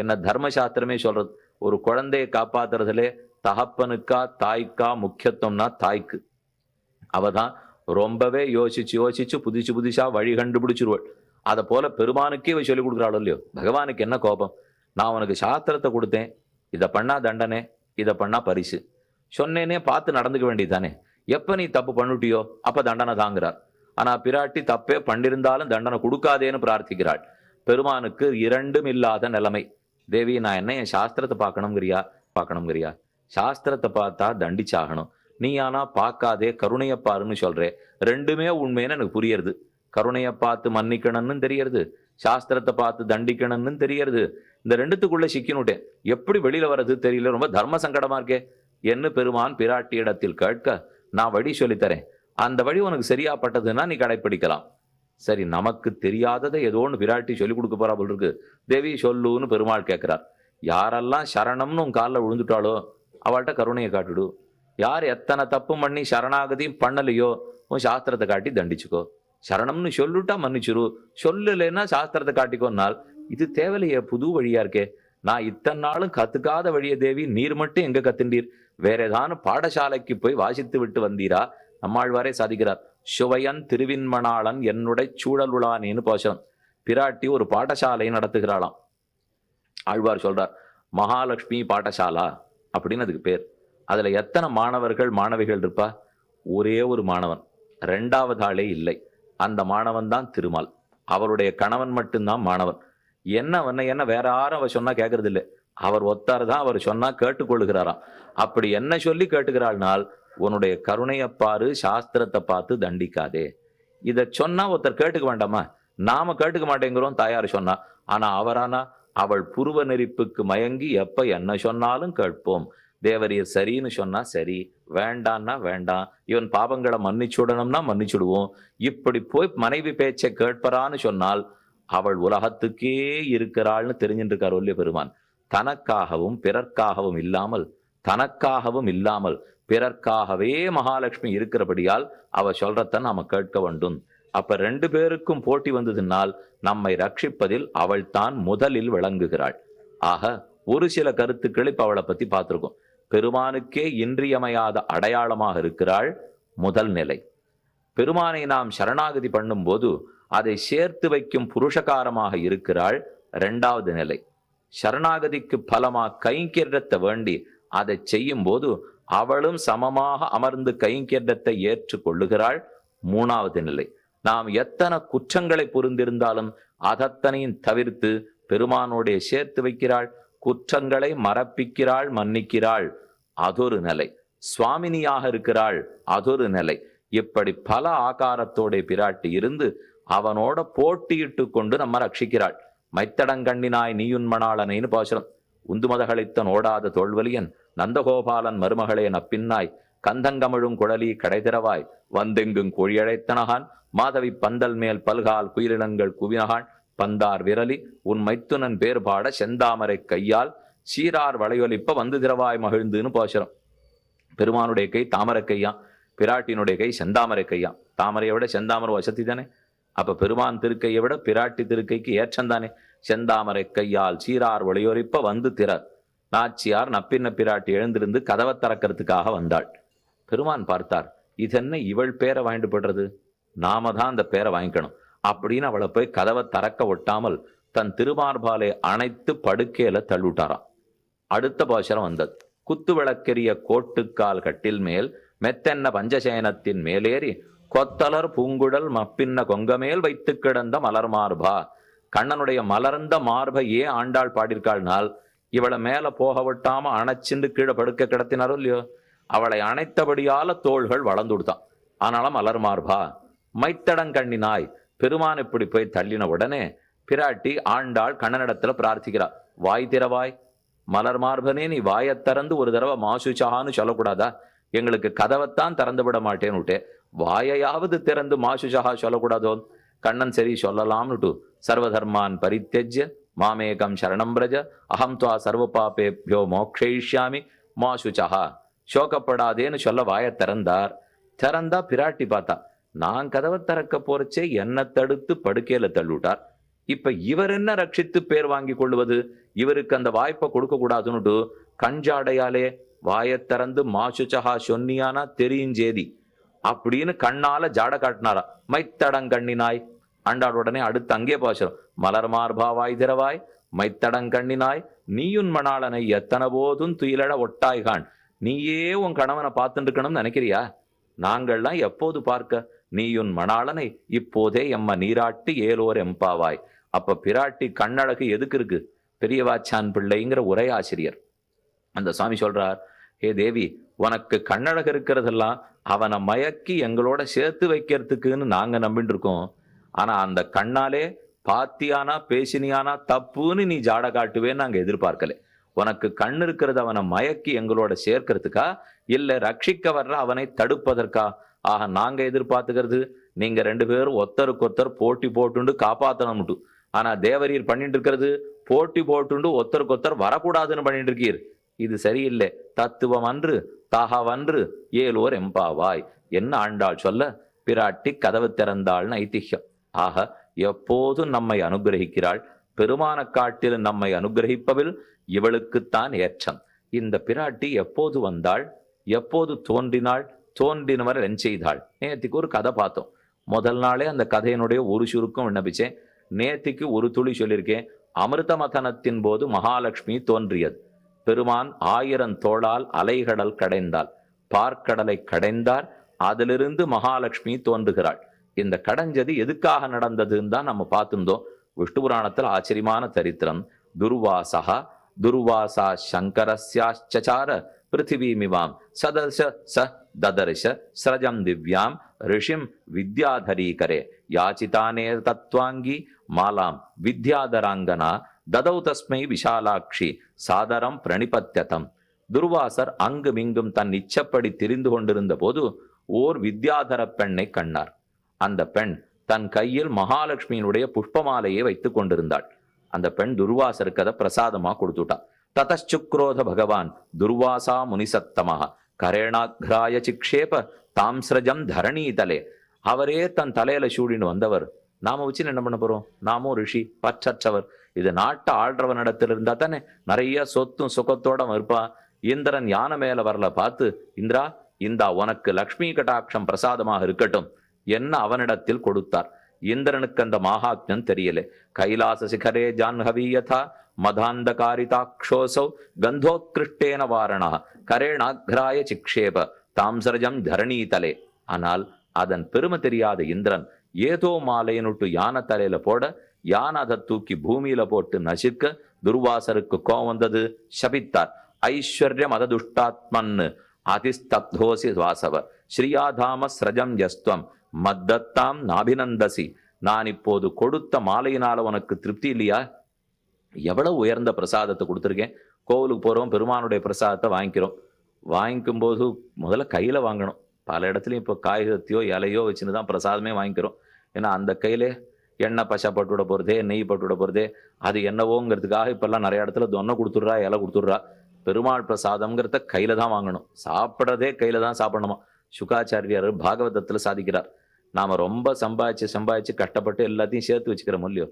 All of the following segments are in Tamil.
என்ன தர்மசாஸ்திரமே சொல்றது. ஒரு குழந்தையை காப்பாத்துறதுலே தகப்பனுக்கா தாய்க்கா முக்கியத்துவம்னா தாய்க்கு. அவ தான் ரொம்பவே யோசிச்சு யோசிச்சு புதுசு புதுசா வழி கண்டுபிடிச்சிருவாள். அதை போல பெருமானுக்கே இவ சொல்லி கொடுக்குறாளோ இல்லையோ? பகவானுக்கு என்ன கோபம்? நான் உனக்கு சாஸ்திரத்தை கொடுத்தேன். இதை பண்ணா தண்டனை இதை பண்ணா பரிசு. சொன்னேனே பார்த்து நடந்துக்க வேண்டியதானே எப்ப நீ தப்பு பண்ணிட்டியோ அப்ப தண்டனை தாங்குறார். ஆனா பிராட்டி தப்பே பண்ணிருந்தாலும் தண்டனை கொடுக்காதேன்னு பிரார்த்திக்கிறாள். பெருமானுக்கு இரண்டும் இல்லாத நிலைமை. தேவி நான் என்ன என் சாஸ்திரத்தை பார்க்கணுங்கிறியா பார்க்கணுங்கிறியா சாஸ்திரத்தை பார்த்தா தண்டிச்சாகணும். நீ ஆனா பார்க்காதே கருணையை பாருன்னு சொல்றே. ரெண்டுமே உண்மைன்னு எனக்கு புரியுறது. கருணையை பார்த்து மன்னிக்கணும்னு தெரியறது. சாஸ்திரத்தை பார்த்து தண்டிக்கணும்னு தெரியறது. இந்த ரெண்டுத்துக்குள்ள சிக்கினுட்டேன். எப்படி வெளியில வர்றது தெரியல. ரொம்ப தர்ம சங்கடமா இருக்கே. என்ன பெருமான் பிராட்டி இடத்தில் கேட்க நான் வழி சொல்லித்தரேன். அந்த வழி உனக்கு சரியாப்பட்டதுன்னா நீ கடைப்பிடிக்கலாம். சரி நமக்கு தெரியாததை ஏதோ ஒன்று பிராட்டி சொல்லி கொடுக்க போறா போல் இருக்கு. தேவி சொல்லுன்னு பெருமாள் கேட்கிறார். யாரெல்லாம் சரணம்னு உன் காலில் விழுந்துட்டாளோ அவள்கிட்ட கருணையை காட்டுடு யார் எத்தனை தப்பு பண்ணி சரணாகதியும் பண்ணலையோ உன் சாஸ்திரத்தை காட்டி தண்டிச்சுக்கோ. சரணம்னு சொல்லுட்டா மன்னிச்சிரு. சொல்லலைன்னா சாஸ்திரத்தை காட்டிக்கோனால் இது தேவையில்லையே புது வழியா இருக்கே. நான் இத்தனை நாளும் கத்துக்காத வழிய தேவி நீர் மட்டும் எங்க கத்துண்டீர்? வேற ஏதானும் பாடசாலைக்கு போய் வாசித்து விட்டு வந்தீரா? நம்மாழ்வாரே சாதிக்கிறார். சுவையன் திருவின்மணாளன் என்னுடைய சூழலுளானேன்னு போஷம் பிராட்டி ஒரு பாடசாலை நடத்துகிறாளாம். ஆழ்வார் சொல்றார் மகாலட்சுமி பாடசாலா? அப்படின்னு அதுக்கு பேர். அதுல எத்தனை மாணவர்கள் மாணவிகள் இருப்பா? ஒரே ஒரு மாணவன். ரெண்டாவது ஆளே இல்லை. அந்த மாணவன் தான் திருமால். அவருடைய கணவன் மட்டும்தான் மாணவன். என்ன ஒன்று என்ன வேற யாரும் அவர் சொன்னா கேட்கறது இல்லை அவர் ஒத்தார் தான் அவர் சொன்னா கேட்டுக்கொள்ளுகிறாராம். அப்படி என்ன சொல்லி கேட்டுக்கிறாள்னால் உன்னுடைய கருணையை பாரு சாஸ்திரத்தை பார்த்து தண்டிக்காதே. இதை சொன்னா ஒருத்தர் கேட்டுக்க வேண்டாமா? நாம கேட்டுக்க மாட்டேங்கிறோம் தாயார் சொன்னா. ஆனா அவரானா? அவள் புருவ நெறிப்புக்கு மயங்கி எப்ப என்ன சொன்னாலும் கேட்போம். தேவரியர் சரின்னு சொன்னா சரி வேண்டான்னா வேண்டாம். இவன் பாவங்களை மன்னிச்சுடணும்னா மன்னிச்சுடுவோம் இப்படி போய் மனைவி பேச்சை கேட்பறான்னு சொன்னால் அவள் உலகத்துக்கே இருக்கிறாள்னு தெரிஞ்சுட்டு இருக்கார் ஒல்லிய பெருமான் தனக்காகவும் பிறர்க்காகவும் இல்லாமல் தனக்காகவும் இல்லாமல் பிறர்க்காகவே மகாலட்சுமி இருக்கிறபடியால் அவ சொல்றத நாம கேட்க வேண்டும். அப்ப ரெண்டு பேருக்கும் போட்டி வந்ததுனால் நம்மை ரட்சிப்பதில் அவள் தான் முதலில் விளங்குகிறாள். ஆக ஒரு சில கருத்துக்கள் இப்ப அவளை பத்தி பார்த்திருக்கோம். பெருமானுக்கே இன்றியமையாத அடையாளமாக இருக்கிறாள் முதல் நிலை. பெருமானை நாம் சரணாகதி பண்ணும்போது அதை சேர்த்து வைக்கும் புருஷகாரமாக இருக்கிறாள் இரண்டாவது நிலை. சரணாகதிக்கு பலமா கைங்கரியத்தை வேண்டி அதை செய்யும் போது அவளும் சமமாக அமர்ந்து கைங்கரியத்தை ஏற்றுக்கொள்ளுகிறாள். மூணாவது நிலை. நாம் எத்தனை குற்றங்களை புரிந்திருந்தாலும் அதத்தனையும் தவிர்த்து பெருமானோடைய சேர்த்து வைக்கிறாள் குற்றங்களை மறப்பிக்கிறாள் மன்னிக்கிறாள். அதொரு நிலை. சுவாமினியாக இருக்கிறாள் அதொரு நிலை. இப்படி பல ஆகாரத்தோட பிராட்டி இருந்து அவனோட போட்டியிட்டு கொண்டு நம்ம ரட்சிக்கிறாள். மைத்தடங்கண்ணினாய் நீயுன்மணாளனைன்னு பாசுரம். உந்துமதகளித்தன் ஓடாத தோல்வலியன் நந்தகோபாலன் மருமகளே நப்பின்னாய் கந்தங்கமிழும் குழலி கடைதிரவாய் வந்தெங்கும் கோழியழைத்தனகான் மாதவி பந்தல் மேல் பல்கால் குயிலினங்கள் குவினகான் பந்தார் விரலி உன் மைத்துனன் பேர் பாட செந்தாமரை கையால் சீரார் வளையொலிப்ப வந்து திரவாய் மகிழ்ந்துன்னு போசுறோம் பெருமானுடைய கை தாமரை கையாம் பிராட்டினுடைய கை செந்தாமரை கையா தாமரையை விட செந்தாமரை வசதி தானே அப்ப பெருமான் திருக்கையை விட பிராட்டி திருக்கைக்கு ஏற்றந்தானே செந்தாமரை கையால் சீரார் ஒளியொலிப்ப வந்து திறர். நாச்சியார் நப்பின்ன பிராட்டி எழுந்திருந்து கதவை திறக்கிறதுக்காக வந்தாள். பெருமான் பார்த்தார் இதென்ன இவள் பேரை வாங்கிட்டு போடுறது நாம தான் அந்த பேரை வாங்கிக்கணும். அப்படின்னு அவளை போய் கதவை திறக்க ஒட்டாமல் தன் திருமார்பாலை அணைத்து படுக்கையில தள்ளிவிட்டாராம். அடுத்த பாசரம் வந்தது. குத்து விளக்கெரிய கோட்டுக்கால் கட்டில் மேல் மெத்தென்ன பஞ்சசயனத்தின் மேலேறி கொத்தலர் பூங்குழல் மப்பின்ன கொங்கமேல் வைத்து கிடந்த மலர் மார்பா. கண்ணனுடைய மலர்ந்த மார்பையே ஆண்டாள் பாடியிருக்காள்னால் இவளை மேல போக விட்டாம அணைச்சிந்து கீழே படுக்க கிடத்தினாரோ இல்லையோ? அவளை அணைத்தபடியால தோள்கள் வளர்ந்து கொடுத்தான் ஆனாலும் மலர் மார்பா. மைத்தடங்கண்ணினாய் பெருமான் இப்படி போய் தள்ளின உடனே பிராட்டி ஆண்டாள் கண்ணனிடத்துல பிரார்த்திக்கிறார் வாய் திறவாய். மலர் மார்பனே நீ வாயைத் திறந்து ஒரு தடவை மாசுச்சான்னு சொல்லக்கூடாதா? எங்களுக்கு கதவைத்தான் திறந்து விட மாட்டேன்னு விட்டே வாயையாவது திறந்து மாசுச்சகா சொல்லக்கூடாதோ? கண்ணன் சரி சொல்லலாம்னுட்டு சர்வதர்மான் பரித்தெஜ்ய மாமேகம் சரணம் பிரஜ. அகம் துவா சர்வ பாப்பேபியோ மோக்ஷயிஷ்யாமி. மாசுச்சகா சோகப்படாதேன்னு சொல்ல வாயை திறந்தார். திறந்தா பிராட்டி பார்த்தா நான் கதவை திறக்க போறச்சே என்ன தடுத்து படுக்கையில தள்ளிவிட்டார். இப்ப இவர் என்ன ரட்சித்து பேர் வாங்கி கொள்வது? இவருக்கு அந்த வாய்ப்பை கொடுக்க கூடாதுன்னுட்டு கஞ்சாடையாலே வாயை திறந்து மாசுச்சஹா சொன்னியானா தெரியும் தெரியுஞ்சேதி அப்படின்னு கண்ணால ஜாட காட்டினாரா மைத்தடங்கண்ணினாய் ஆண்டாள் உடனே அடுத்து அங்கே பாசுறோம் மலர் மார்பாவாய் திரவாய். மைத்தடங்கண்ணினாய் நீயுன் மணாளனை எத்தனை போதும் துயிலட ஒட்டாய்கான் நீயே உன் கணவனை பார்த்துட்டு இருக்கணும்னு நினைக்கிறியா? நாங்கள்லாம் எப்போது பார்க்க? நீயுன் மணாளனை இப்போதே எம்ம நீராட்டி ஏலோர் எம்பாவாய். அப்ப பிராட்டி கண்ணழகு எதுக்கு இருக்கு? பெரியவாச்சான் பிள்ளைங்கிற உரையாசிரியர். அந்த சுவாமி சொல்றார் ஹே தேவி உனக்கு கண்ணழகு இருக்கிறதெல்லாம் அவனை மயக்கி எங்களோட சேர்த்து வைக்கிறதுக்குன்னு நாங்கள் நம்பிட்டு இருக்கோம் ஆனால் அந்த கண்ணாலே பாத்தியானா பேசினியானா தப்புன்னு நீ ஜாட காட்டுவேன்னு நாங்கள் எதிர்பார்க்கல. உனக்கு கண் இருக்கிறது அவனை மயக்கி எங்களோட சேர்க்கறதுக்கா? இல்லை ரட்சிக்க வர்ற அவனை தடுப்பதற்கா? ஆக நாங்கள் எதிர்பார்த்துக்கிறது நீங்கள் ரெண்டு பேரும் ஒத்தருக்கு ஒருத்தர் போட்டி போட்டுண்டு காப்பாற்றணும்ட்டு ஆனால் தேவரீர் பண்ணிட்டு இருக்கிறது போட்டி போட்டுண்டு ஒத்தருக்கு ஒருத்தர் வரக்கூடாதுன்னு பண்ணிட்டு இருக்கீர் இது சரியில்லை. தத்துவம் அன்று தகவன்று ஏலோர் எம்பாவாய். என்ன ஆண்டாள் சொல்ல? பிராட்டி கதவு திறந்தாள்னு ஐதிஹ்யம் ஆக எப்போதும் நம்மை அனுகிரகிக்கிறாள். பெருமான காட்டில் நம்மை அனுகிரகிப்பவில் இவளுக்குத்தான் ஏற்றம். இந்த பிராட்டி எப்போது வந்தாள்? எப்போது தோன்றினாள்? தோன்றினவர் என் செய்தாள்? நேத்திக்கு ஒரு கதை பார்த்தோம். முதல் நாளே அந்த கதையினுடைய ஒரு சுருக்கம் விண்ணப்பிச்சேன். நேத்திக்கு ஒரு துளி சொல்லியிருக்கேன். அமிர்தமதனத்தின் போது மகாலட்சுமி தோன்றியது. பெருமான் ஆயிரம் தோளால் அலைகடல் கடைந்தாள். பார்க்கடலை கடைந்தார். அதிலிருந்து மகாலட்சுமி தோன்றுகிறாள். இந்த கடைஞ்சது எதுக்காக நடந்ததுன்னு தான் நம்ம பார்த்துருந்தோம். விஷ்ணு புராணத்தில் ஆச்சரியமான சரித்திரம். துர்வாசா துர்வாசா சங்கரஸ்யாச்சார பிருத்திவீமிவாம். சதர்ஷ ச ததர்ஷ ஸ்ரஜம் திவ்யாம். ரிஷிம் வித்யாதரீகரே. யாச்சிதானே தத்வாங்கி மாலாம். வித்யாதராங்கனா ததௌ தஸ்மை விஷாலாட்சி சாதரம் பிரணிபத்தியதம் துர்வாசர் அங்குமிங்கும் தன் இச்சப்படி திரிந்து கொண்டிருந்த போது ஓர் வித்யாதர பெண்ணை கண்டார். அந்த பெண் தன் கையில் மகாலட்சுமியினுடைய புஷ்பமாலையை வைத்துக் கொண்டிருந்தாள். அந்த பெண் துர்வாசருக்கு அதை பிரசாதமா கொடுத்துட்டா ததச்சுக்ரோத பகவான் துர்வாசா முனிசத்தமாக கரேணாக்ராய சிக்ஷேப தாம்ஸ்ரஜம் தரணீதலே. அவரே தன் தலையில சூடின்னு வந்தவர். நாம வச்சு என்ன பண்ண போறோம்? நாமும் ரிஷி பற்றற்றவர் இது நாட்டை ஆள்றவனிடத்தில் இருந்தா தானே நிறைய சொத்தும் சுகத்தோட இருப்பான் இந்திரன் யானை மேல வரல பார்த்து இந்திரா இந்தா உனக்கு லக்ஷ்மி கட்டாட்சம் பிரசாதமாக இருக்கட்டும். என்ன அவனிடத்தில் கொடுத்தார். இந்திரனுக்கு அந்த மகாத்மியம் தெரியல. கைலாச சிகரே ஜான்ஹவீயதா மதாந்தகாரிதாட்சோசௌ கந்தோத்கிருஷ்டேன வாரணா கரேணாக்ராய சிக்ஷேப தாம்சரஜம் தரணீதலே ஆனால் அதன் பெருமை தெரியாத இந்திரன் ஏதோ மாலையனுட்டு யானை தலையில போட யானை அதை தூக்கி பூமியில போட்டு நசிக்க துர்வாசருக்கு கோவம் வந்தது? சபித்தார். ஐஸ்வர்யம் அததுஷ்டாத்மன்னு. அதிஸ்தப்தோசி வாசவ. ஸ்ரீயாதாம ஸ்ரஜம் யஸ்துவம். மத்தத்தாம் நாபினந்தசி நான் இப்போது கொடுத்த மாலையினால உனக்கு திருப்தி இல்லையா? எவ்வளவு உயர்ந்த பிரசாதத்தை கொடுத்துருக்கேன். கோவிலுக்கு போகிறோம் பெருமானுடைய பிரசாதத்தை வாங்கிக்கிறோம். வாங்கிக்கும் போது முதல்ல கையில் வாங்கணும். பல இடத்துலையும் இப்போ காகிதத்தையோ இலையோ வச்சுன்னு தான் பிரசாதமே வாங்கிக்கிறோம். ஏன்னா அந்த கையிலே எண்ணெய் பசை பட்டு விட போகிறதே நெய் பட்டு விட போகிறதே அது என்னவோங்கிறதுக்காக இப்போல்லாம் நிறைய இடத்துல தொன்னை கொடுத்துட்றா இலை கொடுத்துட்றா. பெருமாள் பிரசாதம்ங்கிறத கையில் தான் வாங்கணும். சாப்பிட்றதே கையில் தான் சாப்பிடணுமா? சுகாச்சாரியார் பாகவதத்தில் சாதிக்கிறார். நாம் ரொம்ப சம்பாதிச்சு சம்பாதிச்சு கஷ்டப்பட்டு எல்லாத்தையும் சேர்த்து வச்சுக்கிறோம் இல்லையோ?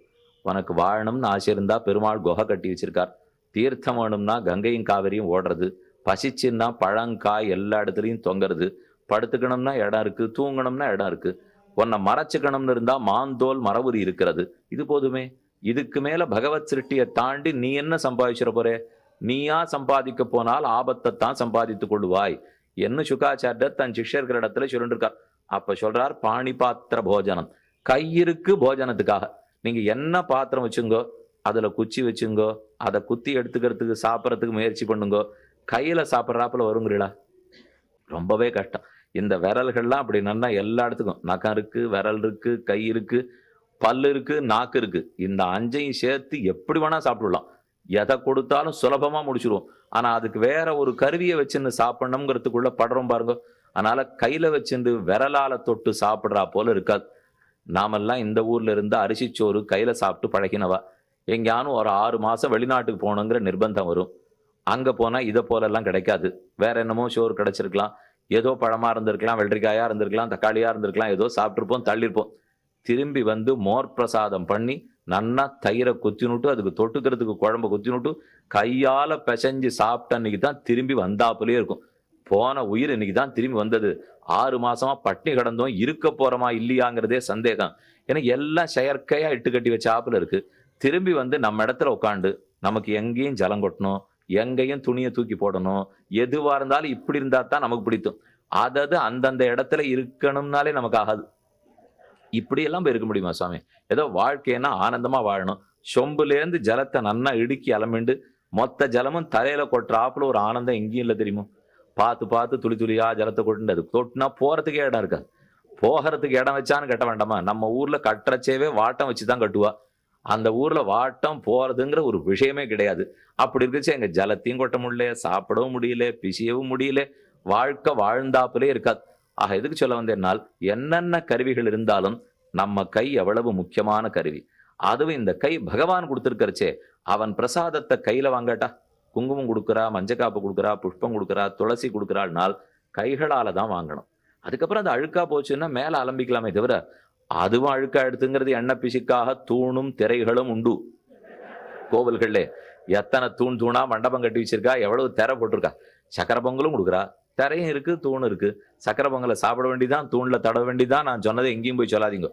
உனக்கு வாழணும்னு ஆசை இருந்தால் பெருமாள் குகை கட்டி வச்சிருக்கார். தீர்த்தம் வேணும்னா கங்கையும் காவிரியும் ஓடுறது. பசிச்சுன்னா பழங்காய் எல்லா இடத்துலையும் தொங்குறது. படுத்துக்கணும்னா இடம் இருக்குது தூங்கணும்னா இடம் இருக்குது உன்னை மறைச்சுக்கணும்னு இருந்தா மாந்தோல் மரபுரி இருக்கிறது. இது போதுமே. இதுக்கு மேல பகவத் சிருஷ்டியை தாண்டி நீ என்ன சம்பாதிச்சிட போறே? நீயா சம்பாதிக்க போனால் ஆபத்தை தான் சம்பாதித்துக் கொள்வாய். என்ன சுகாச்சாரியர் தன் சிஷ்யர்களிடத்துல சொல்லிட்டு இருக்கார் அப்ப சொல்றார் பாணி பாத்திர போஜனம். கையிருக்கு போஜனத்துக்காக. நீங்க என்ன பாத்திரம் வச்சுங்கோ அதுல குச்சி வச்சுங்கோ அதை குத்தி எடுத்துக்கிறதுக்கு சாப்பிட்றதுக்கு முயற்சி பண்ணுங்கோ கையில சாப்பிட்றாப்புல வருங்கிறீளா? ரொம்பவே கஷ்டம். இந்த விரல்கள்லாம் அப்படி நல்லா எல்லா இடத்துக்கும். நகம் இருக்கு விரல் இருக்கு கை இருக்கு பல்லு இருக்கு நாக்கு இருக்கு. இந்த அஞ்சையும் சேர்த்து எப்படி வேணா சாப்பிடலாம் எதை கொடுத்தாலும் சுலபமா முடிச்சிருவோம். ஆனா அதுக்கு வேற ஒரு கருவியை வச்சுன்னு சாப்பிடணுங்கிறதுக்குள்ள படுறோம் பாருங்க. அதனால கையில வச்சுட்டு விரலால தொட்டு சாப்பிட்றா போல இருக்காது. நாமெல்லாம் இந்த ஊர்ல இருந்து அரிசி சோறு கையில சாப்பிட்டு பழகினவா. எங்கேயானும் ஒரு ஆறு மாசம் வெளிநாட்டுக்கு போகணுங்கிற நிர்பந்தம் வரும். அங்க போனா இதை போலெல்லாம் கிடைக்காது. வேற என்னமோ சோறு கிடைச்சிருக்கலாம். ஏதோ பழமாக இருந்திருக்கலாம் வெள்ளரிக்காயாக இருந்திருக்கலாம் தக்காளியாக இருந்திருக்கலாம் ஏதோ சாப்பிட்ருப்போம் தள்ளியிருப்போம். திரும்பி வந்து மோர் பிரசாதம் பண்ணி நன்னா தயிரை குத்தினுட்டு அதுக்கு தொட்டுக்கிறதுக்கு குழம்பு குத்தினுட்டு கையால் பிசைஞ்சு சாப்பிட்ட அன்னைக்கு தான் திரும்பி வந்தாப்புலேயே இருக்கும். போன உயிர் இன்னைக்கு தான் திரும்பி வந்தது. ஆறு மாசமா பட்டினி கிடந்தோம் இருக்க போறோமா இல்லையாங்கிறதே சந்தேகம். ஏன்னா எல்லாம் செயற்கையா இட்டு கட்டி வச்ச ஆப்பில் இருக்கு. திரும்பி வந்து நம்ம இடத்துல உட்காந்து நமக்கு எங்கேயும் ஜலம் கொட்டணும் எங்கேயும் துணியை தூக்கி போடணும். எதுவாக இருந்தாலும் இப்படி இருந்தால் தான் நமக்கு பிடிக்கும். அதது அந்தந்த இடத்துல இருக்கணும்னாலே நமக்கு ஆகாது. இப்படியெல்லாம் போய் இருக்க முடியுமா சுவாமி ஏதோ வாழ்க்கைன்னா ஆனந்தமாக வாழணும். சொம்புலேருந்து ஜலத்தை நன்னா இடுக்கி அலமிண்டு மொத்த ஜலமும் தலையில் கொட்டுறாப்புல ஒரு ஆனந்தம் எங்கேயும் இல்லை தெரியுமா? பார்த்து பார்த்து துளி துளியாக ஜலத்தை கொண்டு அது தொட்டுனா இடம் இருக்காது. போகிறதுக்கு இடம் வச்சான்னு கட்ட வேண்டாமா? நம்ம ஊரில் கட்டுறச்சேவே வாட்டம் வச்சு தான் கட்டுவா. அந்த ஊரில் வாட்டம் போகிறதுங்கிற ஒரு விஷயமே கிடையாது. அப்படி இருக்குச்சு எங்கள் ஜலத்தையும் கொட்ட முடியல சாப்பிடவும் முடியல பிசியவும் முடியல வாழ்க்கை வாழ்ந்தாப்புலே இருக்காது. ஆக எதுக்கு சொல்ல வந்தேன்னால் என்னென்ன கருவிகள் இருந்தாலும் நம்ம கை எவ்வளவு முக்கியமான கருவி. அதுவும் இந்த கை பகவான் கொடுத்துருக்கறச்சே அவன் பிரசாதத்தை கையில் வாங்கட்டா? குங்குமம் கொடுக்குறா மஞ்சக்காப்பு கொடுக்குறா புஷ்பம் கொடுக்குறா துளசி கொடுக்குறாள்னால் கைகளால் தான் வாங்கணும். அதுக்கப்புறம் அது அழுக்கா போச்சுன்னா மேலே அலம்பிக்கலாமே தவிர அதுவும் அழுக்கா எடுத்துங்கிறது எண்ணெய் பிசுக்காக தூணும் திரைகளும் உண்டு. கோவில்கள்ல. எத்தனை தூண் தூணா மண்டபம் கட்டி வச்சிருக்கா? எவ்வளவு திரை போட்டிருக்கா? சக்கரை பொங்கலும் கொடுக்குறா. திரையும் இருக்கு தூண் இருக்கு. சக்கரை பொங்கலை சாப்பிட வேண்டிதான் தூண்ல தட வேண்டிதான். நான் சொன்னதை எங்கேயும் போய் சொல்லாதீங்க.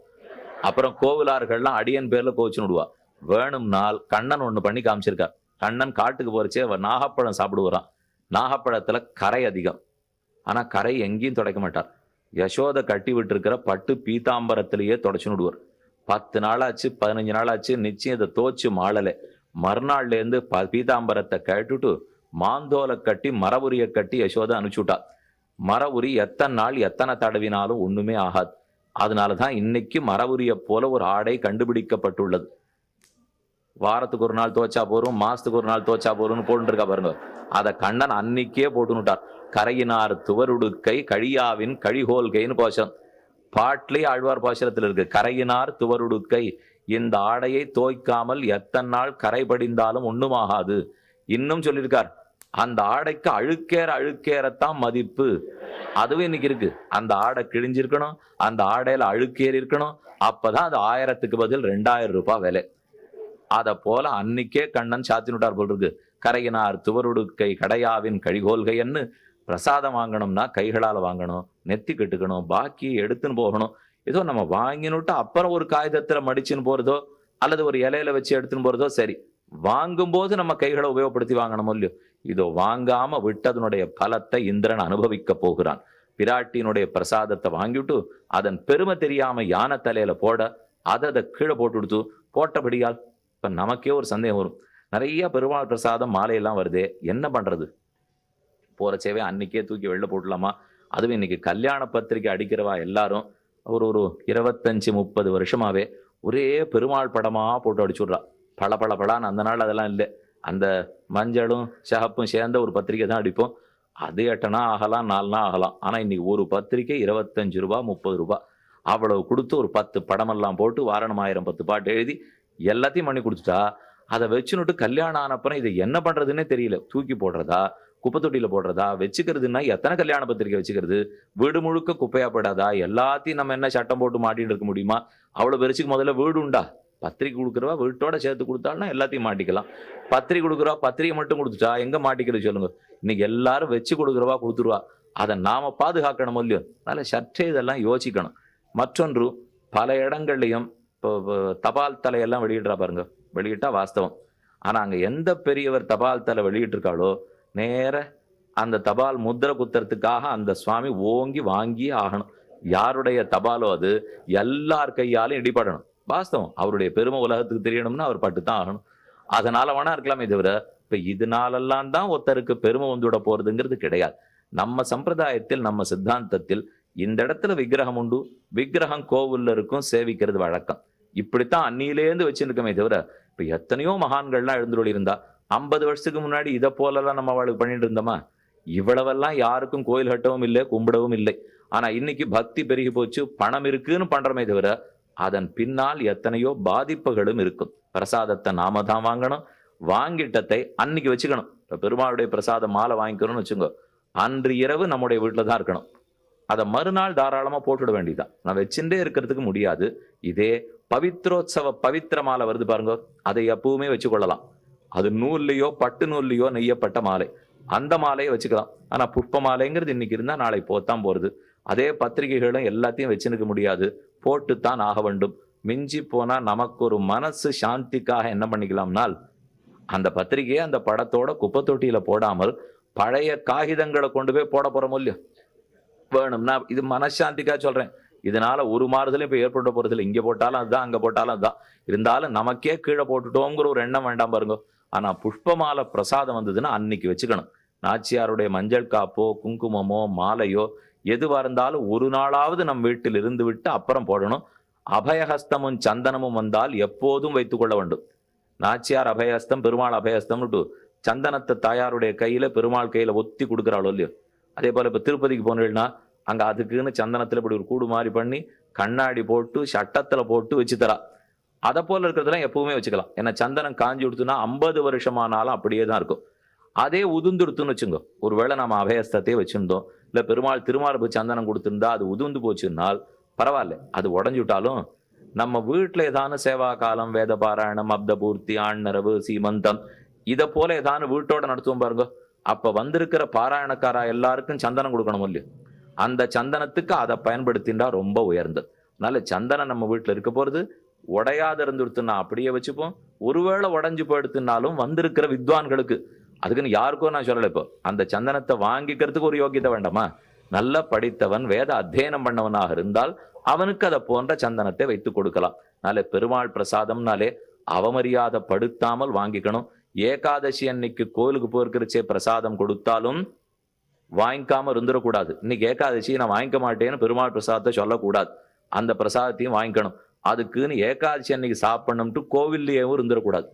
அப்புறம் கோவிலார்கள்லாம் அடியன் பேர்ல கோச்சுன்னு விடுவா. வேணும்னால் கண்ணன் ஒண்ணு பண்ணி காமிச்சிருக்கா கண்ணன் காட்டுக்கு போறச்சே நாகப்பழம் சாப்பிடுவாராம். நாகப்பழத்துல கரை அதிகம். ஆனா கரை எங்கேயும் துடைக்க மாட்டார். யசோதை கட்டி விட்டுருக்கிற பட்டு பீதாம்பரத்திலேயே தொடச்சு விடுவார். பத்து நாளாச்சு பதினஞ்சு நாளாச்சு நிச்சயம் இதை தோச்சு மாளலை. மறுநாள்லேருந்து ப பீதாம்பரத்தை கட்டுட்டு மாந்தோலை கட்டி மரவுரிய கட்டி யசோதை அனுப்பிச்சுட்டா மரவுரி எத்தனை நாள் எத்தனை தடவினாலும் ஒன்றுமே ஆகாது. அதனால தான் இன்னைக்கு மரபுரியை போல ஒரு ஆடை கண்டுபிடிக்கப்பட்டுள்ளது. வாரத்துக்கு ஒரு நாள் தோச்சா போறோம் மாசத்துக்கு ஒரு நாள் தோச்சா போறோம்னு போட்டுருக்கா பாருங்க. அதை கண்ணன் அன்னைக்கே போட்டுனுட்டார் கரையினார் துவருடுக்கை கழியாவின் கழிகோல்கைன்னு போஷம். பாட்டிலே ஆழ்வார் பாசனத்தில் இருக்கு. கரையினார் துவருடுக்கை இந்த ஆடையை தோய்க்காமல் எத்தனை நாள் கரை படிந்தாலும் ஒண்ணுமாகாது. இன்னும் சொல்லியிருக்கார் அந்த ஆடைக்கு அழுக்கேற அழுக்கேறத்தான் மதிப்பு. அதுவும் இன்னைக்கு இருக்கு. அந்த ஆடை கிழிஞ்சிருக்கணும் அந்த ஆடையில அழுக்கேறி இருக்கணும் அப்பதான் அது ஆயிரத்துக்கு பதில் ரெண்டாயிரம் ரூபாய் விலை. அத போல அன்னைக்கே கண்ணன் சாத்தினுட்டார் போல் இருக்கு. கரையினார் துவருடுக்கை கடையாவின் கழிகோல்கைன்னு பிரசாதம் வாங்கணும்னா கைகளால் வாங்கணும் நெத்தி கட்டுக்கணும் பாக்கி எடுத்துன்னு போகணும். ஏதோ நம்ம வாங்கினுட்டு அப்புறம் ஒரு காகிதத்தில் மடிச்சுன்னு போகிறதோ அல்லது ஒரு இலையில வச்சு எடுத்துன்னு போகிறதோ சரி. வாங்கும்போது நம்ம கைகளை உபயோகப்படுத்தி வாங்கணுமோ இல்லையோ? இதோ வாங்காம விட்டதனுடைய பலத்தை இந்திரன் அனுபவிக்க போகிறான். பிராட்டியினுடைய பிரசாதத்தை வாங்கிட்டு அதன் பெருமை தெரியாம யானை தலையில போட அதை அதை கீழே போட்டு கொடுத்து போட்டபடியால் இப்ப நமக்கே ஒரு சந்தேகம் வரும். நிறைய பெருமாள் பிரசாதம் மாலையெல்லாம் வருதே என்ன பண்றது? போகிறச்சேவே அன்னைக்கே தூக்கி வெளில போடலாமா அதுவும் இன்னைக்கு கல்யாண பத்திரிக்கை அடிக்கிறவா எல்லாரும் ஒரு ஒரு இருபத்தஞ்சி முப்பது வருஷமாகவே ஒரே பெருமாள் படமாக போட்டு அடிச்சுட்றா. பல பல பளான்னு அந்த நாள் அதெல்லாம் இல்லை. அந்த மஞ்சளும் சிகப்பும் சேர்ந்த ஒரு பத்திரிக்கை தான் அடிப்போம். அது எட்டனா ஆகலாம் நாலுனா ஆகலாம். ஆனால் இன்றைக்கி ஒரு பத்திரிக்கை இருபத்தஞ்சு ரூபா முப்பது ரூபா. அவ்வளவு கொடுத்து ஒரு பத்து படமெல்லாம் போட்டு வாரணம் ஆயிரம் பத்து பாட்டு எழுதி எல்லாத்தையும் பண்ணி கொடுத்துட்டா அதை வச்சுன்னுட்டு கல்யாணம் ஆனப்புறம் இதை என்ன பண்ணுறதுன்னே தெரியல. தூக்கி போடுறதா? குப்பை தொட்டியில் போடுறதா? வச்சுக்கிறதுன்னா எத்தனை கல்யாண பத்திரிக்கை வச்சுக்கிறது? வீடு முழுக்க குப்பையா போடாதா எல்லாத்தையும் நம்ம என்ன சட்டம் போட்டு மாட்டிட்டு இருக்க முடியுமா? அவ்வளோ பெருசுக்கு முதல்ல வீடு உண்டா? பத்திரிக்கை கொடுக்குறவா வீட்டோட சேர்த்து கொடுத்தாலும் எல்லாத்தையும் மாட்டிக்கலாம். பத்திரிக்கை கொடுக்குறவா பத்திரிக்கை மட்டும் கொடுத்துட்டா எங்கே மாட்டிக்கிறது சொல்லுங்க. இன்னைக்கு எல்லாரும் வச்சு கொடுக்குறவா கொடுத்துருவா. அதை நாம பாதுகாக்கணும் இல்லையோ? அதனால் சற்றே இதெல்லாம் யோசிக்கணும். மற்றொன்று பல இடங்கள்லையும் இப்போ தபால் தலையெல்லாம் வெளியிடுறா பாருங்க. வெளியிட்டா வாஸ்தவம். ஆனால் அங்கே எந்த பெரியவர் தபால் தலை வெளியிட்டிருக்காளோ நேர அந்த தபால் முத்திரை குத்துறதுக்காக அந்த சுவாமி ஓங்கி வாங்கியே ஆகணும். யாருடைய தபாலோ அது? எல்லார் கையாலும் இடிபடணும். வாஸ்தவம். அவருடைய பெருமை உலகத்துக்கு தெரியணும்னா அவர் பட்டு தான் ஆகணும். அதனால வேணா இருக்கலாமே தவிர இப்போ இதனாலெல்லாம் தான் ஒருத்தருக்கு பெருமை வந்துவிட போறதுங்கிறது கிடையாது. நம்ம சம்பிரதாயத்தில் நம்ம சித்தாந்தத்தில் இந்த இடத்துல விக்கிரகம் உண்டு. விக்கிரகம் கோவில்ல இருக்கும் சேவிக்கிறது வழக்கம். இப்படித்தான் அன்னியிலேருந்து வச்சுருக்கமே தவிர இப்போ எத்தனையோ மகான்கள்லாம் எழுந்துள்ளி இருந்தா ஐம்பது வருஷத்துக்கு முன்னாடி இதை போலலாம் நம்ம அவளுக்கு பண்ணிட்டு இருந்தோமா? இவ்வளவெல்லாம் யாருக்கும் கோயில் கட்டவும் இல்லை கும்பிடவும் இல்லை. ஆனால் இன்னைக்கு பக்தி பெருகி போச்சு பணம் இருக்குன்னு பண்ணுறமே தவிர அதன் பின்னால் எத்தனையோ பாதிப்புகளும் இருக்கும். பிரசாதத்தை நாம தான் வாங்கணும். வாங்கிட்டத்தை அன்னைக்கு வச்சுக்கணும். இப்போ பெருமாளுடைய பிரசாத மாலை வாங்கிக்கணும்னு வச்சுக்கோ. அன்று இரவு நம்முடைய வீட்டில் தான் இருக்கணும். அதை மறுநாள் தாராளமாக போட்டுவிட வேண்டியதான் நான் வச்சுட்டே இருக்கிறதுக்கு முடியாது. இதே பவித்ரோத்சவ பவித்திர மாலை வருது பாருங்க. அதை எப்பவுமே வச்சுக்கொள்ளலாம். அது நூல்லையோ பட்டு நூல்லையோ நெய்யப்பட்ட மாலை. அந்த மாலையை வச்சுக்கலாம். ஆனால் புஷ்ப மாலைங்கிறது இன்னைக்கு இருந்தால் நாளை போத்தான் போகிறது அதே பத்திரிகைகளும் எல்லாத்தையும் வச்சுருக்க முடியாது. போட்டுத்தான் ஆக வேண்டும். மிஞ்சி போனால் நமக்கு ஒரு மனசு சாந்திக்காக என்ன பண்ணிக்கலாம்னால் அந்த பத்திரிகையை அந்த படத்தோட குப்பை தொட்டியில் போடாமல் பழைய காகிதங்களை கொண்டு போய் போட போகிறோம் இல்லையோ? வேணும்னா இது மனசாந்திக்காக சொல்கிறேன் இதனால ஒரு மாறுதலும் இப்போ ஏற்பட போறதில்லை. இங்கே போட்டாலும் அதுதான் அங்கே போட்டாலும் அதுதான் இருந்தாலும் நமக்கே கீழே போட்டுட்டோங்கிற ஒரு எண்ணம் வேண்டாம் பாருங்க. ஆனால் புஷ்பமாலை பிரசாதம் வந்ததுன்னா அன்னைக்கு வச்சுக்கணும். நாச்சியாருடைய மஞ்சள் காப்போ குங்குமமோ மாலையோ எதுவாக இருந்தாலும் ஒரு நாளாவது நம் வீட்டில் இருந்து விட்டு அப்புறம் போடணும். அபயஹஸ்தமும் சந்தனமும் வந்தால் எப்போதும் வைத்துக்கொள்ள வேண்டும். நாச்சியார் அபயஹஸ்தம் பெருமாள் அபயஹஸ்தம்னு சந்தனத்தை தாயாருடைய கையில் பெருமாள் கையில் ஒத்தி கொடுக்குறாளோ இல்லையோ? அதே போல் இப்போ திருப்பதிக்கு போனீங்கன்னா அங்கே அதுக்குன்னு சந்தனத்தில் இப்படி ஒரு கூடு மாதிரி பண்ணி கண்ணாடி போட்டு சட்டத்தில் போட்டு வச்சு தரா. அதை போல இருக்கிறதெல்லாம் எப்பவுமே வச்சுக்கலாம். ஏன்னா சந்தனம் காஞ்சி கொடுத்துனா ஐம்பது வருஷமானாலும் அப்படியே தான் இருக்கும். அதே உதுந்துடுத்துன்னு வச்சுங்க. ஒருவேளை நம்ம அபயஸ்தத்தையே வச்சுருந்தோம். இல்லை பெருமாள் திருமார்பு சந்தனம் கொடுத்துருந்தா அது உதுந்து போச்சுன்னால் பரவாயில்ல. அது உடஞ்சுட்டாலும் நம்ம வீட்டில் ஏதான சேவா காலம் வேத பாராயணம் அப்தபூர்த்தி ஆண்நரவு சீமந்தம் இதை போல ஏதான வீட்டோட நடத்துவோம் பாருங்க. அப்போ வந்திருக்கிற பாராயணக்காரா எல்லாருக்கும் சந்தனம் கொடுக்கணும் இல்லையோ? அந்த சந்தனத்துக்கு அதை பயன்படுத்தின்றா ரொம்ப உயர்ந்தது. அதனால சந்தனம் நம்ம வீட்டில் இருக்க போகிறது உடையாத இருந்துடுத்துனா அப்படியே வச்சுப்போம். ஒருவேளை உடைஞ்சு போயிடுத்துனாலும் வந்திருக்கிற வித்வான்களுக்கு அதுக்குன்னு யாருக்கோ நான் சொல்லலை இப்போ. அந்த சந்தனத்தை வாங்கிக்கிறதுக்கு ஒரு யோகியத்தை வேண்டாமா? நல்ல படித்தவன் வேத அத்தியனம் பண்ணவனாக இருந்தால் அவனுக்கு அதை போன்ற சந்தனத்தை வைத்து கொடுக்கலாம். நாளே பெருமாள் பிரசாதம்னாலே அவமரியாதை படுத்தாமல் வாங்கிக்கணும். ஏகாதசி அன்னைக்கு கோயிலுக்கு போயிருக்கிறச்சே பிரசாதம் கொடுத்தாலும் வாங்கிக்காம இருந்துடக்கூடாது இன்னைக்கு ஏகாதசி நான் வாங்கிக்க மாட்டேன்னு பெருமாள் பிரசாதத்தை சொல்லக்கூடாது. அந்த பிரசாதத்தையும் வாங்கிக்கணும். அதுக்குன்னு ஏகாதசி அன்னைக்கு சாப்பிடணும்ட்டு கோவில்லையும் இருந்துடக்கூடாது.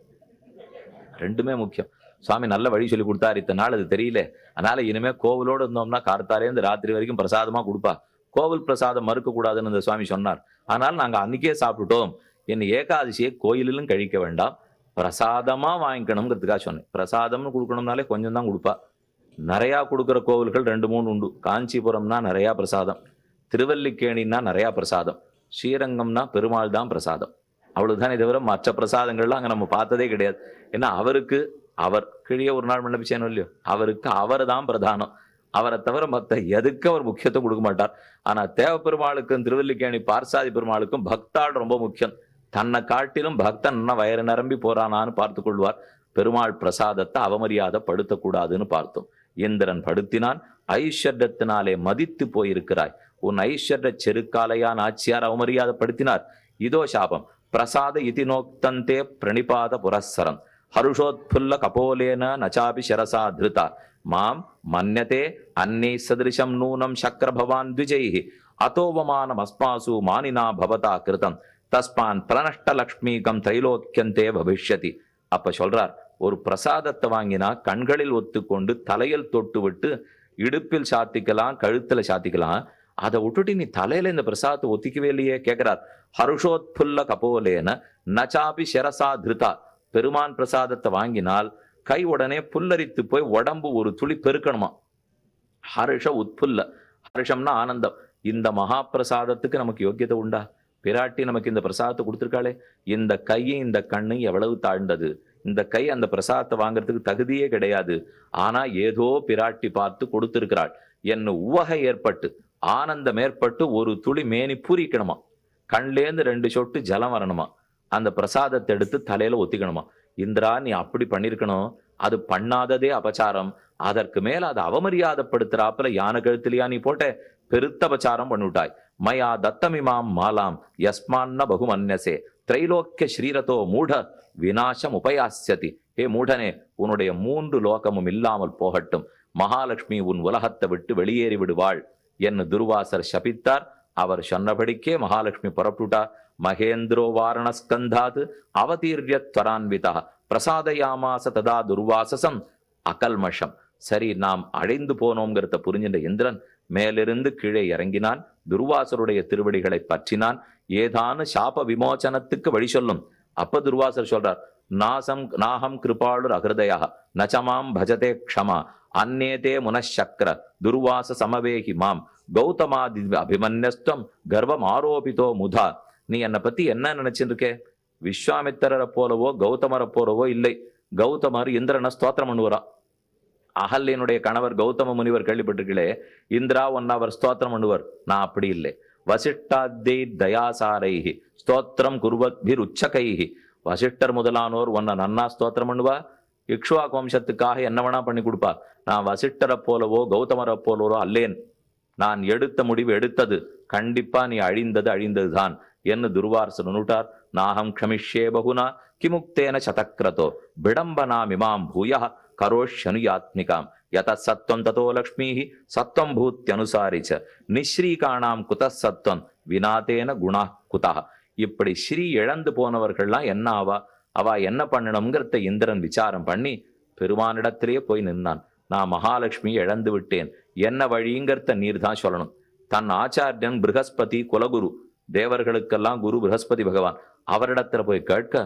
ரெண்டுமே முக்கியம். சுவாமி நல்ல வழி சொல்லி கொடுத்தாரு இத்தனை நாள் அது தெரியல. அதனால இனிமே கோவிலோடு இருந்தோம்னா கார்த்தாலேருந்து ராத்திரி வரைக்கும் பிரசாதமா கொடுப்பா. கோவில் பிரசாதம் மறுக்க கூடாதுன்னு இந்த சுவாமி சொன்னார். ஆனால் நாங்கள் அன்னைக்கே சாப்பிட்டுட்டோம். என்னை ஏகாதசியை கோயிலிலும் கழிக்க வேண்டாம். பிரசாதமா வாங்கிக்கணுங்கிறதுக்காக சொன்னேன். பிரசாதம்னு கொடுக்கணும்னாலே கொஞ்சம் தான் கொடுப்பா. நிறையா கொடுக்குற கோவில்கள் ரெண்டு மூணு உண்டு. காஞ்சிபுரம்னா நிறையா பிரசாதம். திருவல்லிக்கேணின்னா நிறையா பிரசாதம். ஸ்ரீரங்கம்னா பெருமாள் தான் பிரசாதம். அவ்வளவுதானே தவிர மற்ற பிரசாதங்கள்லாம் அங்கே நம்ம பார்த்ததே கிடையாது. ஏன்னா அவருக்கு அவர் கிழிய ஒரு நாள் மண்டபிச்சேனோ இல்லையோ அவருக்கு அவர் தான் பிரதானம். அவரை தவிர மற்ற எதுக்கு அவர் முக்கியத்துவம் கொடுக்க மாட்டார். ஆனால் தேவப்பெருமாளுக்கும் திருவல்லிக்கேணி பார்சாதி பெருமாளுக்கும் பக்தாள் ரொம்ப முக்கியம். தன்னை காட்டிலும் பக்தன் என்ன வயிறு நிரம்பி போறானான்னு பார்த்து கொள்வார். பெருமாள் பிரசாதத்தை அவமரியாதை படுத்தக்கூடாதுன்னு பார்த்தோம். இந்திரன் படுத்தினான். ஐஸ்வர்யத்தினாலே மதித்து போயிருக்கிறாய். உன் ஐஸ்வர்ய செருக்காலையான் ஆட்சியார் அவமரியாதப்படுத்தினார். இதோ சாபம். பிரசாத இதி நோக்தந்தே பிரணிபாத புரஸ்சரம். ஹருஷோத்புல்ல கபோலேன நச்சாபி சரசா திருதா மாம் மன்யதே அன்னை சதிருஷம் நூனம் சக்கரபவான் பவான் த்விஜைஹி. அத்தோவமானம் அஸ்மாசு மானினா பவதா கிருதம் தஸ்மான் பிரனஷ்ட லக்ஷ்மீகம் திரைலோக்கியந்தே பவிஷ்யதி அப்ப சொல்றார் ஒரு பிரசாதத்தை வாங்கினா கண்களில் ஒத்துக்கொண்டு தலையில் தொட்டுவிட்டு இடுப்பில் சாத்திக்கலாம் கழுத்தில் சாத்திக்கலாம். அதை விட்டுட்டு நீ தலையில இந்த பிரசாதத்தை ஒத்திக்கவே இல்லையே கேட்கிறார் ஹருஷோத்புல்ல கபோலேன நச்சாபி ஷெரசா திருதா பெருமான் பிரசாதத்தை வாங்கினால் கை உடனே புல்லரித்து போய் உடம்பு ஒரு துளி பெருக்கணுமா? ஹர்ஷ உத்புல்ல. ஹர்ஷம்னா ஆனந்தம். இந்த மகா பிரசாதத்துக்கு நமக்கு யோக்கியத்தை உண்டா? பிராட்டி நமக்கு இந்த பிரசாதத்தை கொடுத்துருக்காளே. இந்த கையும் இந்த கண்ணும் எவ்வளவு தாழ்ந்தது? இந்த கை அந்த பிரசாதத்தை வாங்குறதுக்கு தகுதியே கிடையாது. ஆனால் ஏதோ பிராட்டி பார்த்து கொடுத்திருக்கிறாள். என்ன உவகை ஏற்பட்டு ஆனந்தம் ஏற்பட்டு ஒரு துளி மேனி பூரிக்கணுமா? கண்லேருந்து ரெண்டு சொட்டு ஜலம் வரணுமா? அந்த பிரசாதத்தை எடுத்து தலையில ஒத்திக்கணுமா? இந்திரா நீ அப்படி பண்ணிருக்கணும். அது பண்ணாததே அபச்சாரம். அதற்கு மேல அதை அவமரியாதப்படுத்துறாப்புல யானை கழுத்துலையா நீ போட்ட பெருத்த அபச்சாரம் பண்ணிவிட்டாய். மயா தத்தமிமாம் மாலாம் யஸ்மான்ன பகுமன்யசே. திரைலோக்கிய ஸ்ரீரதோ மூட வினாசம் உபயாசியதி. ஹே மூடனே உன்னுடைய மூன்று லோகமும் இல்லாமல் போகட்டும். மகாலட்சுமி உன் உலகத்தை விட்டு வெளியேறி விடுவாள் என்று துர்வாசர் சபித்தார். அவர் சொன்னபடிக்கே மகாலட்சுமி புறப்பட்டுட்டா. மகேந்திரோ வாரணஸ்கந்தாது அவதீர்ய துவரான்விதா. பிரசாதயாமாச ததா துர்வாசசம் அகல்மஷம். சரி நாம் அடைந்து போனோங்கிறத புரிஞ்சின்ற இந்திரன் மேலிருந்து கீழே இறங்கினான். துர்வாசருடைய திருவடிகளை பற்றினான். ஏதான சாப விமோச்சனத்துக்கு வழி சொல்லும். அப்ப துர்வாசர் சொல்றார் நாசம் நாகம் கிருபாளுர் அகிருதயா நச்சமாம் பஜதே க்ஷமா அந்நேதே முனஷக்கர துர்வாச சமவேகி மாம் கௌதமாதி அபிமன்யஸ்தம் கர்வம் ஆரோபிதோ முதா. நீ என்னை பத்தி என்ன நினைச்சிட்டு இருக்கே விஸ்வாமித்திரரை போலவோ கௌதமரை போலவோ இல்லை. கௌதமர் இந்திரனை ஸ்தோத்திரம் பண்ணுவாரா? அகல்யனுடைய கணவர் கௌதம முனிவர் கேள்விப்பட்டிருக்கீங்களே இந்திரா ஒன் அவர் ஸ்தோத்திரம் பண்ணுவார். நான் அப்படி இல்லை. வசிஷ்டாத்தே தயாசாரைஹி ஸ்தோத்திரம் குருவத்பிர் உச்சகைஹி வசிஷ்டர் முதலானோர் உன்னை நன்னா ஸ்தோத்திரம் பண்ணுவா? இக்ஷுவா வம்சத்துக்காக என்ன வேணா பண்ணி கொடுப்பா. நான் வசிஷ்டரை போலவோ கௌதமரை போலவோ அல்லேன். நான் எடுத்த முடிவு எடுத்தது. கண்டிப்பா நீ அழிந்தது அழிந்ததுதான். என்று துர்வார்சன் நுட்டார். நாகம் க்ஷமிஷ்யே பகுனா கிமுக்தேன சதக்ரதோ விடம்பனாமிமாம் பூய கரோஷ்யனுயாத்மிகாம். யத சத்வம் ததோ லக்ஷ்மி சத்வம் பூத்தியனுசாரி ச நிஸ்ரீகாணாம் குத சத்வம் வினாதேன குணா குதா இப்படி ஸ்ரீ இழந்து போனவர்கள்லாம் என்ன ஆவா அவா என்ன பண்ணணுங்கிறத இந்திரன் விசாரம் பண்ணி பெருமானிடத்திலேயே போய் நின்னான் நான் மகாலட்சுமி இழந்து விட்டேன். என்ன வழிங்கிறத நீர் தான் சொல்லணும். தன் ஆச்சாரியன் பிருகஸ்பதி குலகுரு தேவர்களுக்கெல்லாம் குரு பிருகஸ்பதி பகவான். அவரிடத்துல போய் கேட்க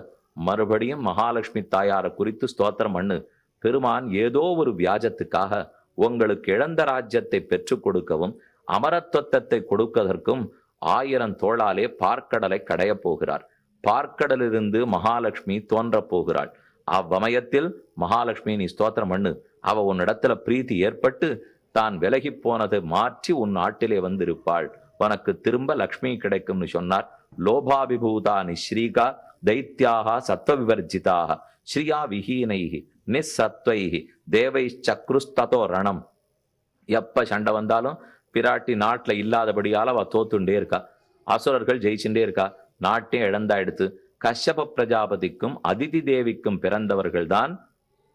மறுபடியும் மகாலட்சுமி தாயாரை குறித்து ஸ்தோத்திரம் பண்ணு. பெருமான் ஏதோ ஒரு வியாஜத்துக்காக உங்களுக்கு இழந்த ராஜ்யத்தை பெற்றுக் கொடுக்கவும் அமரத்துவத்தை கொடுப்பதற்கும் ஆயிரம் தோளாலே பார்க்கடலை கடையப் போகிறார். பார்க்கடலிருந்து மகாலட்சுமி தோன்றப் போகிறாள். அவ்வமயத்தில் மகாலட்சுமி நீ ஸ்தோத்திரம் பண்ணு. அவ உன்னிடத்துல பிரீத்தி ஏற்பட்டு தான் விலகி போனதை மாற்றி உன் நாட்டிலே வந்திருப்பாள். உனக்கு திரும்ப லக்ஷ்மி கிடைக்கும்னு சொன்னார். லோபாபிபூதா நிஸ்ரீகா தைத்யாக சத்வ விவர்ஜிதாக ஸ்ரீயா விஹீனைகி நிஸ்ஸத்வைஹி தேவை சக்ருஸ்ததோ ரணம். எப்ப சண்டை வந்தாலும் பிராட்டி நாட்டில் இல்லாதபடியால் அவள் தோத்துண்டே இருக்கா. அசுரர்கள் ஜெயிச்சுட்டே இருக்கா. நாட்டையும் இழந்தாயிடுத்து கஷ்யப பிரஜாபதிக்கும் அதிதி தேவிக்கும் பிறந்தவர்கள் தான்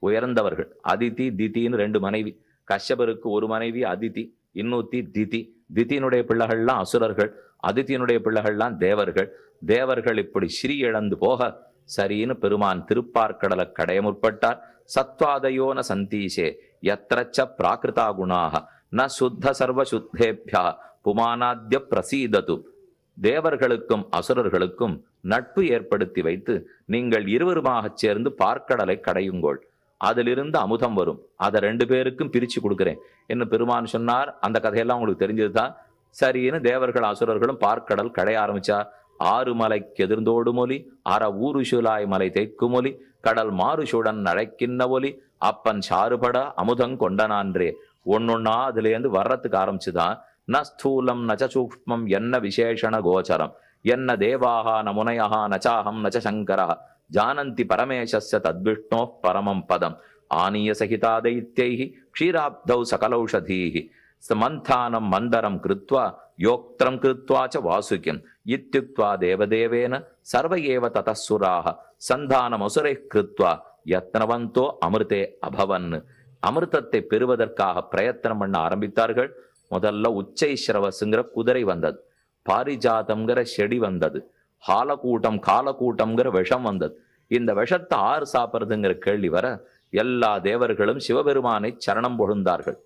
உயர்ந்தவர்கள். அதிதி திதின்னு ரெண்டு மனைவி. கஷ்யபருக்கு ஒரு மனைவி அதிதி இன்னொத்தி திதி. திதியினுடைய பிள்ளைகள்லாம் அசுரர்கள். அதித்தியினுடைய பிள்ளைகள்லாம் தேவர்கள். தேவர்கள் இப்படி ஸ்ரீ இழந்து போக சரின்னு பெருமான் திருப்பார்க்கடலை கடைய முற்பட்டார். சத்வாதயோன சந்தீஷே எத்திரச்ச பிராகிருதா குணாக ந சுத்த சர்வ சுத்தேபியா புமானாத்ய பிரசீதது. தேவர்களுக்கும் அசுரர்களுக்கும் நட்பு ஏற்படுத்தி வைத்து நீங்கள் இருவருமாகச் சேர்ந்து பார்க்கடலை கடையுங்கோள். அதிலிருந்து அமுதம் வரும். அதை ரெண்டு பேருக்கும் பிரிச்சு கொடுக்குறேன். என்று பெருமான் சொன்னார்? அந்த கதையெல்லாம் உங்களுக்கு தெரிஞ்சதுதான். சரின்னு தேவர்கள் அசுரர்களும் பார்க்கடல் கடைய ஆரம்பிச்சா ஆறு மலைக்கு எதிர்ந்தோடு மொழி அற ஊருசுலாய் மலை தேக்கும் ஒலி கடல் மாறுசுடன் நழைக்கின்ன ஒலி அப்பன் சாறுபட அமுதங் கொண்டனான்றே. ஒன்னொன்னா அதுலேருந்து வர்றதுக்கு ஆரம்பிச்சுதான் ந ஸ்தூலம் நச்ச சூக்ஷ்மம் என்ன விசேஷண கோச்சரம்? என்ன தேவாகா ந முனையः நச்சாஹம் நச்ச சங்கரः ஜானந்தி பரமேசஸ்ய தத்விஷ்ணோ பரமம் பதம். ஆனிய சகிதா தைத்தியை க்ஷீராப்தௌ சகலௌஷதீஹி. மந்தானம் மந்தரம் கிருத்வா யோக்திரம் கிருத்வா ச வாசுக்கியம் இத்தியுக்வா தேவதேவேன சர்வ ஏவ ததசுராக சந்தானமசுரை கிருத்வா யத்னவந்தோ அமிர்தே அபவன் அமிர்தத்தை பெறுவதற்காக பிரயத்தனம் பண்ண ஆரம்பித்தார்கள்। முதல்ல உச்சை சிரவசுங்கிற குதிரை வந்தது। பாரிஜாதம்ங்கிற செடி வந்தது। ஹாலக்கூட்டம் காலக்கூட்டம்ங்கிற விஷம் வந்தது। இந்த விஷத்தை ஆறு சாப்பிட்றதுங்கிற கேள்வி வர எல்லா தேவர்களும் சிவபெருமானை சரணம் பொழுந்தார்கள்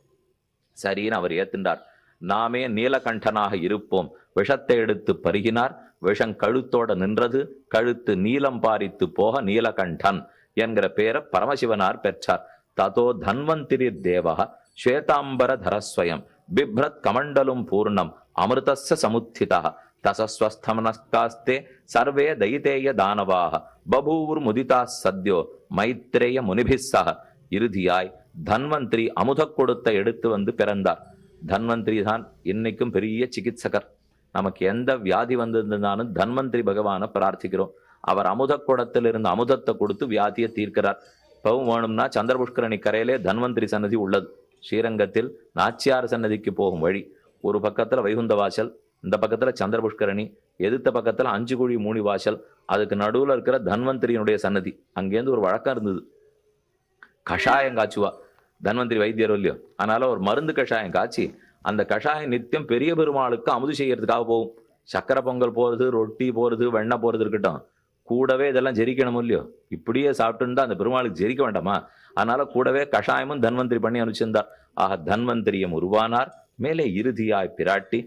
சரின்னு அவர் ஏத்துண்டார். நாமே நீலகண்டனாக இருப்போம். விஷத்தை எடுத்து பருகினார். விஷம் கழுத்தோட நின்றது. கழுத்து நீலம் பாரித்து போக நீலகண்டன் என்கிற பெயரை பரமசிவனார் பெற்றார். ததோ தன்வந்திரி தேவா ஸ்வேதாம்பர தரஸ்வயம். பிப்ரத் கமண்டலும் பூர்ணம். அமிர்தச சமுத்திதா தசஸ்வஸ்தமனஸ்காஸ்தே சர்வே தைதேய தானவாக பபூர் முதிதா சத்யோ மைத்ரேய முனிபிஸ் இறுதியாய் தன்வந்திரி அமுதக் கொடுத்த எடுத்து வந்து பிறந்தார். தன்வந்திரி தான் இன்னைக்கும் பெரிய சிகிச்சகர் நமக்கு எந்த வியாதி வந்திருந்தாலும் தன்வந்திரி பகவானை பிரார்த்திக்கிறோம். அவர் அமுத குடத்திலிருந்து அமுதத்தை கொடுத்து வியாதியை தீர்க்கிறார். இப்பவும் வேணும்னா சந்திரபுஷ்கரணி கரையிலே தன்வந்திரி சன்னதி உள்ளது. ஸ்ரீரங்கத்தில் நாச்சியார் சன்னதிக்கு போகும் வழி. ஒரு பக்கத்தில் வைகுந்த வாசல் இந்த பக்கத்தில் சந்திரபுஷ்கரணி எதிர்த்த பக்கத்தில் அஞ்சு குழி மூணி வாசல் அதுக்கு நடுவில் இருக்கிற தன்வந்திரியினுடைய சன்னதி. அங்கேருந்து ஒரு வழக்கம் இருந்தது. கஷாயம் காய்ச்சுவா. தன்வந்திரி வைத்தியர் இல்லையோ? அதனால ஒரு மருந்து கஷாயம் காய்ச்சி அந்த கஷாயம் நித்தியம் பெரிய பெருமாளுக்கு அமுது செய்யறதுக்காக போகும். சக்கரை பொங்கல் போகிறது ரொட்டி போகிறது வெண்ணெய் போகிறது இருக்கட்டும். கூடவே இதெல்லாம் ஜெரிக்கணும் இல்லையோ? இப்படியே சாப்பிட்டுருந்தா அந்த பெருமாளுக்கு ஜெரிக்க வேண்டாமா? அதனால கூடவே கஷாயமும் தன்வந்திரி பண்ணி அனுப்பிச்சிருந்தார் ஆக தன்வந்திரியம் உருவானார். மேலே இறுதியாய் பிராட்டி